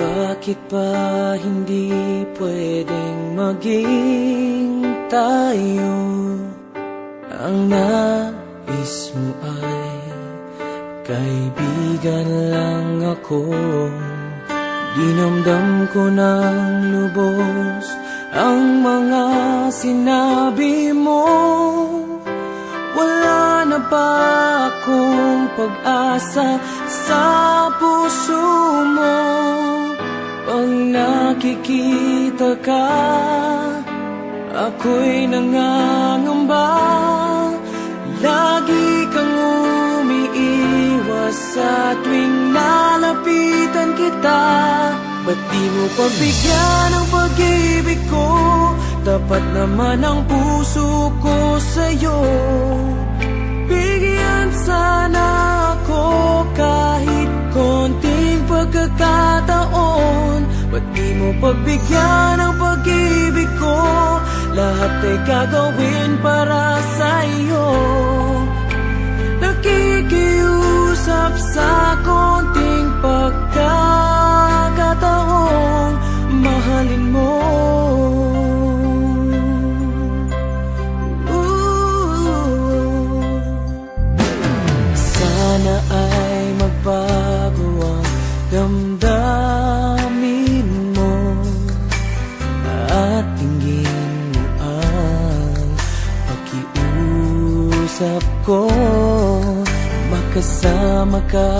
Bakit ba hindi pwedeng maging tayo? Ang nais mo ay kaibigan lang ako. Dinamdam ko ng lubos ang mga sinabi mo. Wala na ba akong pag-asa sa puso mo Pag nakikita ka, ako'y nangangamba. Lagi kang umiiwas sa tuwing nalapitan kita. Ba't di mo pagbigyan ang pag-ibig ko? Tapat naman ang puso ko sa'yo. Bigyan sana Ba't di mo pagbigyan ang pag-ibig ko? Lahat ay gagawin para sa'yo Nakikiusap sa konting pagkakataong mahalin mo ko Makasama ka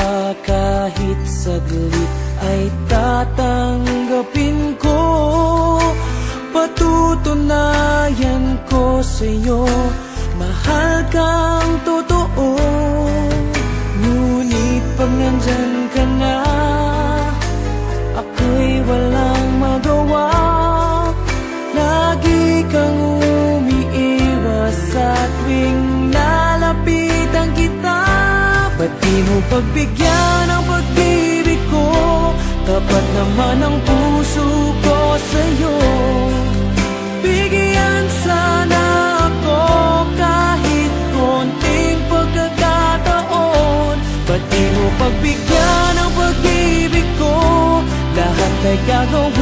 kahit saglit ay tatanggapin ko. Patutunayan ko sa'yo Mahal kang totoo. Ngunit pag nandyan ka na Ako'y walang magawa. Lagi kang umiiwas sa tuwing Ba't mo pagbigyan ang pag-ibig ko? Tapat naman ang puso ko sa'yo. Bigyan sana ako kahit konting pagkakataon. Ba't mo pagbigyan ang pag-ibig ko? Lahat ay gagawin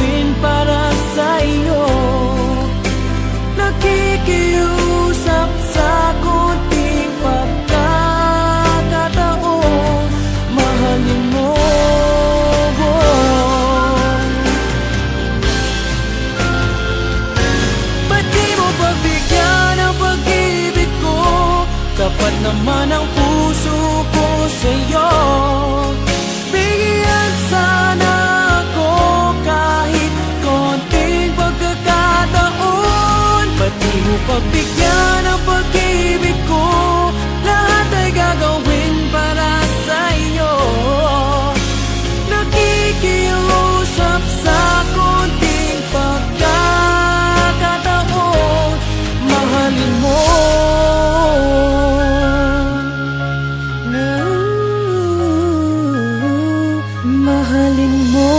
naman ang puso ko sa'yo. Bigyan sana ako kahit konting pagkakataon. Ba't di mo pagbigyan Mahalin mo